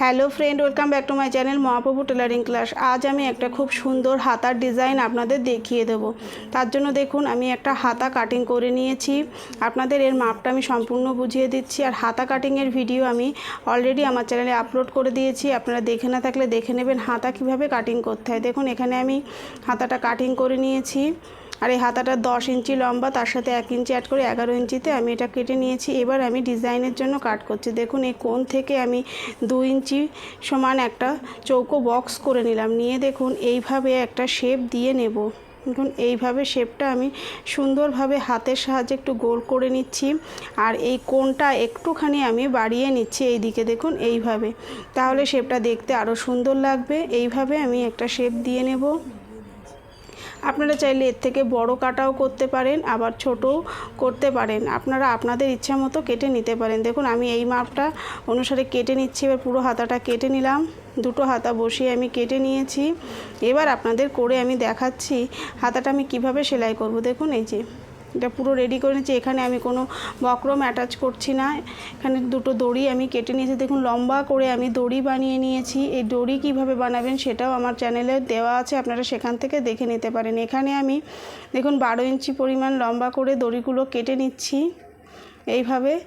Hello friend, welcome back to my channel Mahaprabhu tailoring class. আজ আমি একটা খুব সুন্দর হাতার ডিজাইন আপনাদের দেখিয়ে দেব। তার জন্য দেখুন, আমি একটা হাতা কাটিং করে নিয়েছি। আপনাদের এর মাপটা আমি সম্পূর্ণ বুঝিয়ে দিচ্ছি। আর হাতা কাটিংয়ের ভিডিও আমি অলরেডি আমার চ্যানেলে আপলোড করে দিয়েছি। আপনারা দেখে না থাকলে দেখে নেবেন হাতা কীভাবে কাটিং করতে হয়। দেখুন, এখানে আমি হাতাটা কাটিং করে নিয়েছি। আর এই হাতাটা দশ ইঞ্চি লম্বা, তার সাথে এক ইঞ্চি অ্যাড করে এগারো ইঞ্চিতে আমি এটা কেটে নিয়েছি। এবার আমি ডিজাইনের জন্য কাট করছি। দেখুন, এই কোন থেকে আমি দু ইঞ্চি সমান একটা চৌকো বক্স করে নিলাম। নিয়ে দেখুন, এইভাবে একটা শেপ দিয়ে নেব। দেখুন, এইভাবে শেপটা আমি সুন্দরভাবে হাতের সাহায্যে একটু গোল করে নিচ্ছি। আর এই কোনটা একটুখানি আমি বাড়িয়ে নিচ্ছি এই দিকে দেখুন, এইভাবে। তাহলে শেপটা দেখতে আরও সুন্দর লাগবে। এইভাবে আমি একটা শেপ দিয়ে নেব। আপনারা চাইলে এর থেকে বড় কাটাও করতে পারেন, আবার ছোটও করতে পারেন। আপনারা আপনাদের ইচ্ছা মতো কেটে নিতে পারেন। দেখুন, আমি এই মাপটা অনুসারে কেটে নিচ্ছি, এবার পুরো হাতাটা কেটে নিলাম। দুটো হাতা বসিয়ে আমি কেটে নিয়েছি। এবার আপনাদের করে আমি দেখাচ্ছি, হাতাটা আমি কীভাবে সেলাই করব। দেখুন, এই যে এটা পুরো রেডি করে নিচ্ছি এখানে আমি কোনো বক্রম অ্যাটাচ করছি না। এখানে দুটো দড়ি আমি কেটে নিয়েছি। দেখুন, লম্বা করে আমি দড়ি বানিয়ে নিয়েছি। এই দড়ি কীভাবে বানাবেন সেটাও আমার চ্যানেলে দেওয়া আছে। আপনারা সেখান থেকে দেখে নিতে পারেন। এখানে আমি, দেখুন, বারো ইঞ্চি পরিমাণ লম্বা করে দড়িগুলো কেটে নিচ্ছি। এইভাবে।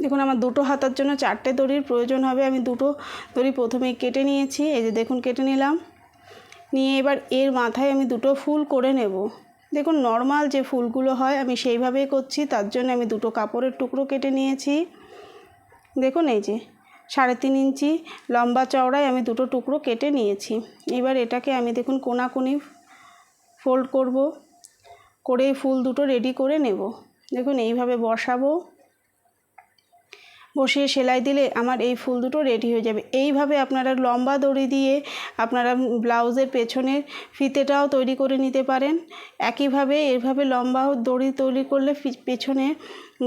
দেখুন, আমার দুটো হাতার জন্য চারটে দড়ির প্রয়োজন হবে। আমি দুটো দড়ি প্রথমে কেটে নিয়েছি। এই যে দেখুন, কেটে নিলাম। নিয়ে এবার এর মাথায় আমি দুটো ফুল করে নেব। দেখুন নর্মাল যে ফুলগুলো হয়, আমি সেইভাবেই করছি। তার জন্য আমি দুটো কাপড়ের টুকরো কেটে নিয়েছি। দেখুন, এই যে সাড়ে তিন ইঞ্চি লম্বা চওড়ায় আমি দুটো টুকরো কেটে নিয়েছি। এবার এটাকে আমি দেখুন, কোনাকুনি ফোল্ড করব। করে ফুল দুটো রেডি করে নেব। দেখুন, এইভাবে বসাবো। বসিয়ে সেলাই দিলে আমার এই ফুল দুটো রেডি হয়ে যাবে। এইভাবে আপনারা লম্বা দড়ি দিয়ে আপনারা ব্লাউজের পেছনের ফিতেটাও তৈরি করে নিতে পারেন। একইভাবে এভাবে লম্বা দড়ি তৈরি করলে পেছনে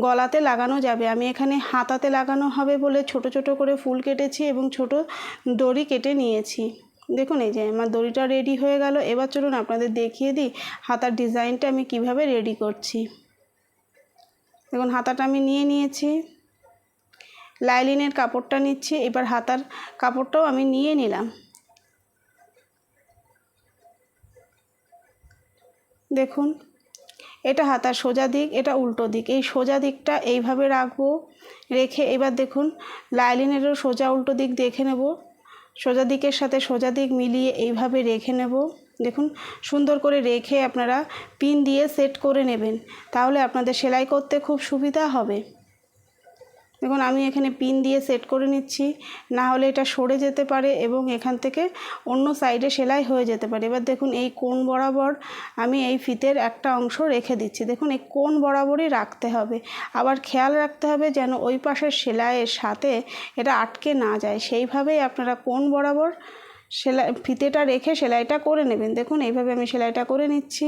গলাতে লাগানো যাবে। আমি এখানে হাতাতে লাগানো হবে বলে ছোট ছোট করে ফুল কেটেছি এবং ছোট দড়ি কেটে নিয়েছি। দেখুন এই যে আমার দড়িটা রেডি হয়ে গেল। এবার চলুন আপনাদের দেখিয়ে দিই হাতার ডিজাইনটা আমি কীভাবে রেডি করছি। দেখুন হাতাটা আমি নিয়ে নিয়েছি। লাইলিনের কাপড়টা নিচ্ছি, এবার হাতার কাপড়টাও আমি নিয়ে নিলাম। দেখুন, এটা হাতার সোজা দিক, এটা উল্টো দিক। এই সোজা দিকটা এইভাবে রাখব, রেখে এবার দেখুন, লাইলিনেরও সোজা উল্টো দিক দেখে নেব। সোজা দিকের সাথে সোজা দিক মিলিয়ে এইভাবে রেখে নেব। দেখুন, সুন্দর করে রেখে আপনারা পিন দিয়ে সেট করে নেবেন, তাহলে আপনাদের সেলাই করতে খুব সুবিধা হবে। দেখুন, আমি এখানে পিন দিয়ে সেট করে নিচ্ছি। না হলে এটা সরে যেতে পারে এবং এখান থেকে অন্য সাইডে সেলাই হয়ে যেতে পারে। এবার দেখুন, এই কোন বরাবর আমি এই ফিতের একটা অংশ রেখে দিচ্ছি। দেখুন, এই কোন বরাবরই রাখতে হবে। আবার খেয়াল রাখতে হবে যেন ওই পাশের সেলাইয়ের সাথে এটা আটকে না যায়। সেইভাবেই আপনারা কোন বরাবর সেলাই, ফিতেটা রেখে সেলাইটা করে নেবেন। দেখুন, এইভাবে আমি সেলাইটা করে নিচ্ছি।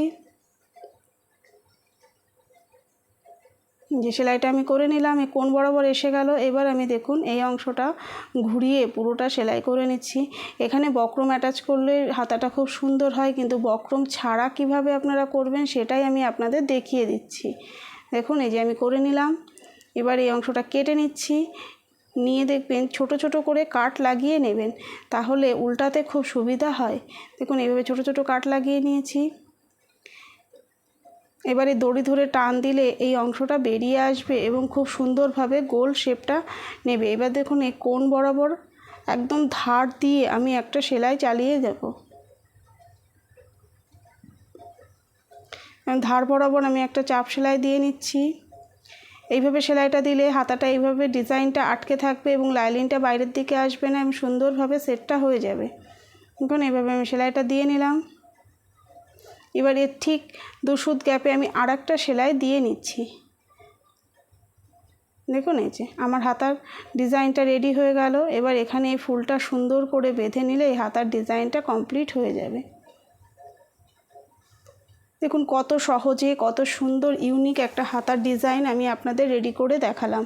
যে সেলাইটা আমি করে নিলাম এই কোন বরাবর এসে গেল? এবার আমি দেখুন, এই অংশটা ঘুরিয়ে পুরোটা সেলাই করে নিচ্ছি। এখানে বক্রম অ্যাটাচ করলে হাতাটা খুব সুন্দর হয়, কিন্তু বক্রম ছাড়া কীভাবে আপনারা করবেন সেটাই আমি আপনাদের দেখিয়ে দিচ্ছি। দেখুন, এই যে আমি করে নিলাম। এবার এই অংশটা কেটে নিচ্ছি। নিয়ে দেখবেন, ছোট ছোট করে কাট লাগিয়ে নেবেন, তাহলে উল্টাতে খুব সুবিধা হয়। দেখুন, এইভাবে ছোট ছোট কাট লাগিয়ে নিয়েছি। এবারে দড়ি ধরে টান দিলে এই অংশটা বেরিয়ে আসবে এবং খুব সুন্দরভাবে গোল শেপটা নেবে। এবার দেখুন, এই কোন বরাবর একদম ধার দিয়ে আমি একটা সেলাই চালিয়ে দেব ধার বরাবর আমি একটা চাপ সেলাই দিয়ে নিচ্ছি। এইভাবে সেলাইটা দিলে হাতাটা এইভাবে ডিজাইনটা আটকে থাকবে এবং লাইলিনটা বাইরের দিকে আসবে না এবং সুন্দরভাবে সেটটা হয়ে যাবে। দেখুন, এইভাবে আমি সেলাইটা দিয়ে নিলাম। এবার এর ঠিক দুশুদ গ্যাপে আমি আর একটা সেলাই দিয়ে নিচ্ছি। দেখুন এই যে, আমার হাতার ডিজাইনটা রেডি হয়ে গেল। এবার এখানে এই ফুলটা সুন্দর করে বেঁধে নিলে এই হাতার ডিজাইনটা কমপ্লিট হয়ে যাবে। দেখুন কত সহজে, কত সুন্দর, ইউনিক একটা হাতার ডিজাইন আমি আপনাদের রেডি করে দেখালাম।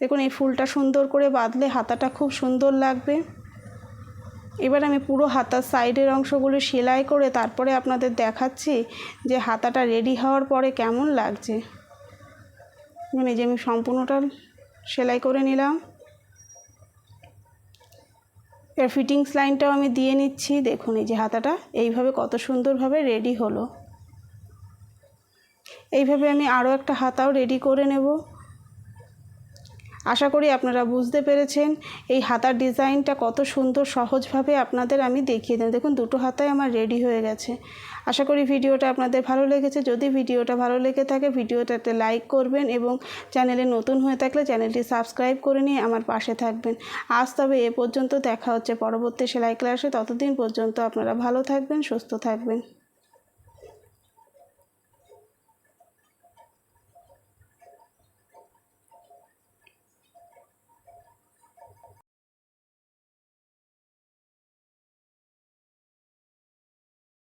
দেখুন এই ফুলটা সুন্দর করে বাঁধলে হাতাটা খুব সুন্দর লাগবে। এবার আমি পুরো হাতার সাইডের অংশগুলো সেলাই করে তারপরে আপনাদের দেখাচ্ছি যে হাতাটা রেডি হওয়ার পরে কেমন লাগছে। মানে যে আমি সম্পূর্ণটা সেলাই করে নিলাম। এর ফিটিংস লাইনটাও আমি দিয়ে নিচ্ছি। দেখুন এই যে হাতাটা এইভাবে কত সুন্দরভাবে রেডি হলো। এইভাবে আমি আরও একটা হাতাও রেডি করে নেব। আশা করি আপনারা বুঝতে পেরেছেন এই হাতার ডিজাইনটা কত সুন্দর সহজভাবে আপনাদের আমি দেখিয়ে দেব দেখুন, দুটো হাতায় আমার রেডি হয়ে গেছে। আশা করি ভিডিওটা আপনাদের ভালো লেগেছে। যদি ভিডিওটা ভালো লেগে থাকে, ভিডিওটাতে লাইক করবেন এবং চ্যানেলে নতুন হয়ে থাকলে চ্যানেলটি সাবস্ক্রাইব করে নিয়ে আমার পাশে থাকবেন। আজ তবে এ পর্যন্ত দেখা হচ্ছে পরবর্তী সেলাই ক্লাসে। ততদিন পর্যন্ত আপনারা ভালো থাকবেন, সুস্থ থাকবেন।